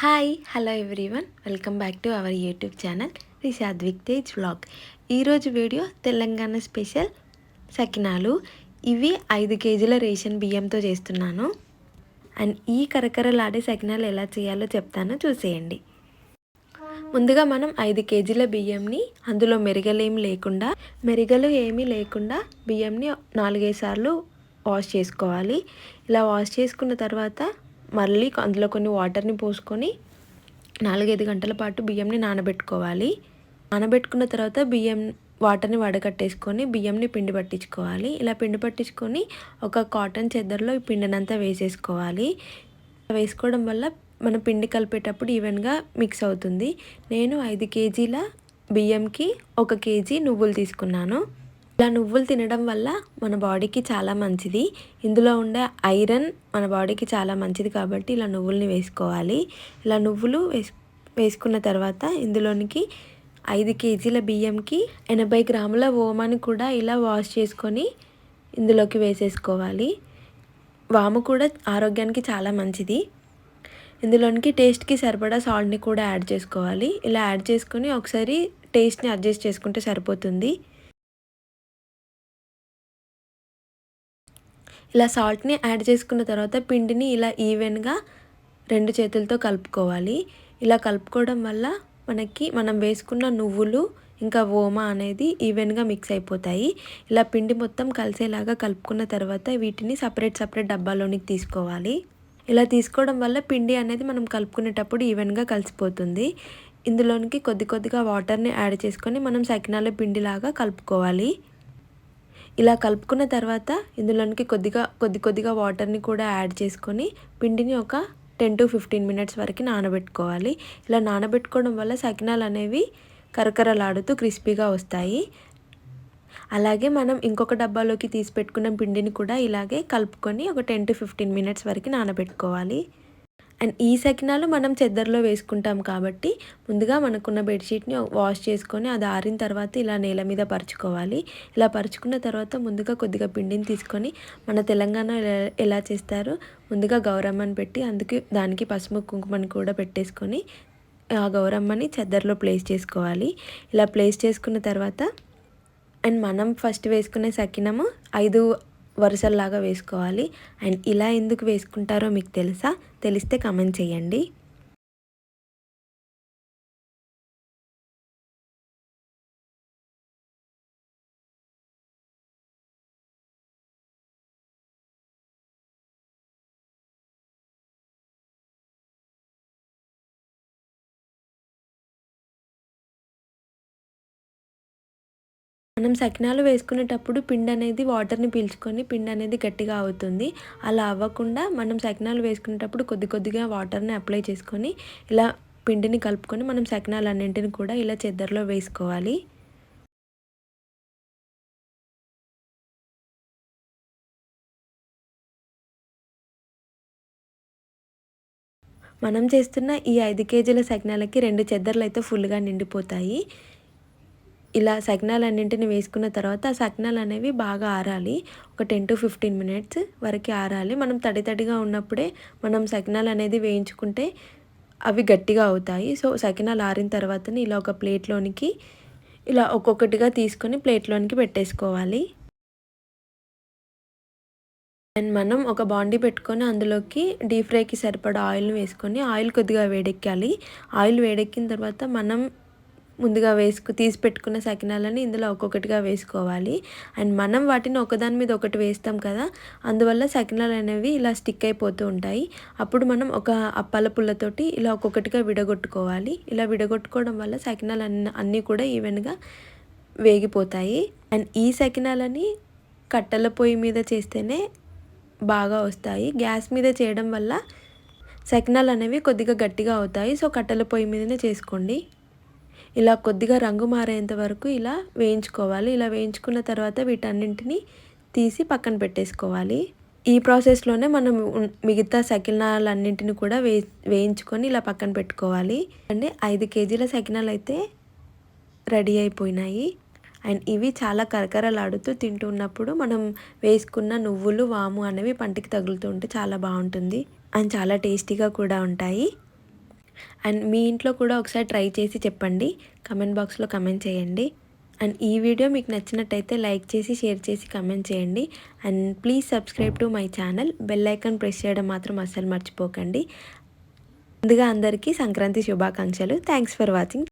Hi hello everyone welcome back to our YouTube channel the Sadvik Tej vlog ఈరోజు video Telangana special సకినాలు. ఇవి ఐదు కేజీల రేషన్ బియ్యంతో చేస్తున్నాను. అండ్ ఈ కరకరలాడే సకినాలు ఎలా చేయాలో చెప్తాను చూసేయండి. ముందుగా మనం ఐదు కేజీల బియ్యంని అందులో మెరుగలేం లేకుండా మెరిగలు ఏమీ లేకుండా బియ్యంని నాలుగైదు సార్లు వాష్ చేసుకోవాలి. ఇలా వాష్ చేసుకున్న తర్వాత మళ్ళీ అందులో కొన్ని వాటర్ని పోసుకొని నాలుగైదు గంటల పాటు బియ్యంని నానబెట్టుకోవాలి. నానబెట్టుకున్న తర్వాత బియ్యం వాటర్ని వడకట్టేసుకొని బియ్యంని పిండి పట్టించుకోవాలి. ఇలా పిండి పట్టించుకొని ఒక కాటన్ చెద్దర్లో ఈ పిండినంతా వేసేసుకోవాలి. వేసుకోవడం వల్ల మనం పిండి కలిపేటప్పుడు ఈవెన్గా మిక్స్ అవుతుంది. నేను ఐదు కేజీల బియ్యంకి ఒక కేజీ నువ్వులు తీసుకున్నాను. ఇలా నువ్వులు తినడం వల్ల మన బాడీకి చాలా మంచిది. ఇందులో ఉండే ఐరన్ మన బాడీకి చాలా మంచిది కాబట్టి ఇలా నువ్వుల్ని వేసుకోవాలి. ఇలా నువ్వులు వేసు వేసుకున్న తర్వాత ఇందులోనికి ఐదు కేజీల బియ్యంకి ఎనభై గ్రాముల ఓమాని కూడా ఇలా వాష్ చేసుకొని ఇందులోకి వేసేసుకోవాలి. వాము కూడా ఆరోగ్యానికి చాలా మంచిది. ఇందులోనికి టేస్ట్కి సరిపడా సాల్ట్ని కూడా యాడ్ చేసుకోవాలి. ఇలా యాడ్ చేసుకొని ఒకసారి టేస్ట్ని అడ్జస్ట్ చేసుకుంటే సరిపోతుంది. ఇలా సాల్ట్ని యాడ్ చేసుకున్న తర్వాత పిండిని ఇలా ఈవెన్గా రెండు చేతులతో కలుపుకోవాలి. ఇలా కలుపుకోవడం వల్ల మనకి మనం వేసుకున్న నువ్వులు ఇంకా ఓమా అనేది ఈవెన్గా మిక్స్ అయిపోతాయి. ఇలా పిండి మొత్తం కలిసేలాగా కలుపుకున్న తర్వాత వీటిని సపరేట్ సపరేట్ డబ్బాలోనికి తీసుకోవాలి. ఇలా తీసుకోవడం వల్ల పిండి అనేది మనం కలుపుకునేటప్పుడు ఈవెన్గా కలిసిపోతుంది. ఇందులోనికి కొద్ది కొద్దిగా వాటర్ని యాడ్ చేసుకొని మనం సకినాల పిండిలాగా కలుపుకోవాలి. ఇలా కలుపుకున్న తర్వాత ఇందులోనికి కొద్దిగా కొద్ది కొద్దిగా వాటర్ని కూడా యాడ్ చేసుకొని పిండిని ఒక టెన్ టు ఫిఫ్టీన్ మినిట్స్ వరకు నానబెట్టుకోవాలి. ఇలా నానబెట్టుకోవడం వల్ల సకినాలు అనేవి కరకరలాడుతూ క్రిస్పీగా వస్తాయి. అలాగే మనం ఇంకొక డబ్బాలోకి తీసి పెట్టుకున్న పిండిని కూడా ఇలాగే కలుపుకొని ఒక టెన్ టు ఫిఫ్టీన్ మినిట్స్ వరకు నానబెట్టుకోవాలి. అండ్ ఈ సకినాలు మనం చెద్దర్లో వేసుకుంటాం కాబట్టి ముందుగా మనకున్న బెడ్షీట్ని వాష్ చేసుకొని అది ఆరిన తర్వాత ఇలా నేల మీద పరుచుకోవాలి. ఇలా పరుచుకున్న తర్వాత ముందుగా కొద్దిగా పిండిని తీసుకొని మన తెలంగాణ ఎలా చేస్తారు? ముందుగా గౌరమ్మని పెట్టి అందుకే దానికి పసుపు కుంకుమని కూడా పెట్టేసుకొని ఆ గౌరమ్మని చెద్దర్లో ప్లేస్ చేసుకోవాలి. ఇలా ప్లేస్ చేసుకున్న తర్వాత అండ్ మనం ఫస్ట్ వేసుకునే సకినము ఐదు వరుసల్లాగా వేసుకోవాలి. అండ్ ఇలా ఎందుకు వేసుకుంటారో మీకు తెలుసా? తెలిస్తే కమెంట్ చేయండి. మనం సకినాలు వేసుకునేటప్పుడు పిండి అనేది వాటర్ని పీల్చుకొని పిండి అనేది గట్టిగా అవుతుంది. అలా అవ్వకుండా మనం సకినాలు వేసుకునేటప్పుడు కొద్ది కొద్దిగా వాటర్ని అప్లై చేసుకొని ఇలా పిండిని కలుపుకొని మనం సకినాలు అన్నింటిని కూడా ఇలా చెద్దర్లో వేసుకోవాలి. మనం చేస్తున్న ఈ ఐదు కేజీల సకినాలకి రెండు చెద్దర్లు అయితే ఫుల్గా నిండిపోతాయి. ఇలా సకినాలన్నింటిని వేసుకున్న తర్వాత ఆ సకినాలు అనేవి బాగా ఆరాలి. ఒక టెన్ టు ఫిఫ్టీన్ మినిట్స్ వరకు ఆరాలి. మనం తడి తడిగా ఉన్నప్పుడే మనం సకినాలు అనేది వేయించుకుంటే అవి గట్టిగా అవుతాయి. సో సకినాలు ఆరిన తర్వాతని ఇలా ఒక ప్లేట్లోనికి ఇలా ఒక్కొక్కటిగా తీసుకొని ప్లేట్లోనికి పెట్టేసుకోవాలి. అండ్ మనం ఒక బాండీ పెట్టుకొని అందులోకి డీప్ ఫ్రైకి సరిపడా ఆయిల్ని వేసుకొని ఆయిల్ కొద్దిగా వేడెక్కాలి. ఆయిల్ వేడెక్కిన తర్వాత మనం ముందుగా వేసుకు తీసి పెట్టుకున్న సకినాలని ఇందులో ఒక్కొక్కటిగా వేసుకోవాలి. అండ్ మనం వాటిని ఒకదాని మీద ఒకటి వేస్తాం కదా అందువల్ల సకినాలు అనేవి ఇలా స్టిక్ అయిపోతూ ఉంటాయి. అప్పుడు మనం ఒక అప్పాల పుల్లతోటి ఇలా ఒక్కొక్కటిగా విడగొట్టుకోవాలి. ఇలా విడగొట్టుకోవడం వల్ల సకినాలు అన్ని అన్నీ కూడా ఈవెన్గా వేగిపోతాయి. అండ్ ఈ సకినాలని కట్టెల పొయ్యి మీద చేస్తేనే బాగా వస్తాయి. గ్యాస్ మీద చేయడం వల్ల సకినాలు అనేవి కొద్దిగా గట్టిగా అవుతాయి. సో కట్టెల పొయ్యి మీదనే చేసుకోండి. ఇలా కొద్దిగా రంగు మారేంత వరకు ఇలా వేయించుకోవాలి. ఇలా వేయించుకున్న తర్వాత వీటన్నింటినీ తీసి పక్కన పెట్టేసుకోవాలి. ఈ ప్రాసెస్లోనే మనం మిగతా సకినాలన్నింటిని కూడా వే వేయించుకొని ఇలా పక్కన పెట్టుకోవాలి. అంటే ఐదు కేజీల సకినాలు అయితే రెడీ అయిపోయినాయి. అండ్ ఇవి చాలా కరకరలాడుతూ తింటూ ఉన్నప్పుడు మనం వేసుకున్న నువ్వులు వాము అనేవి పంటికి తగులుతూ ఉంటే చాలా బాగుంటుంది. అండ్ చాలా టేస్టీగా కూడా ఉంటాయి. అండ్ మీ ఇంట్లో కూడా ఒకసారి ట్రై చేసి చెప్పండి. కమెంట్ బాక్స్లో కమెంట్ చేయండి. అండ్ ఈ వీడియో మీకు నచ్చినట్టయితే లైక్ చేసి షేర్ చేసి కమెంట్ చేయండి. And please subscribe to my channel. Bell icon press చేయడం మాత్రం అస్సలు మర్చిపోకండి. ముందుగా అందరికీ సంక్రాంతి శుభాకాంక్షలు. Thanks for watching.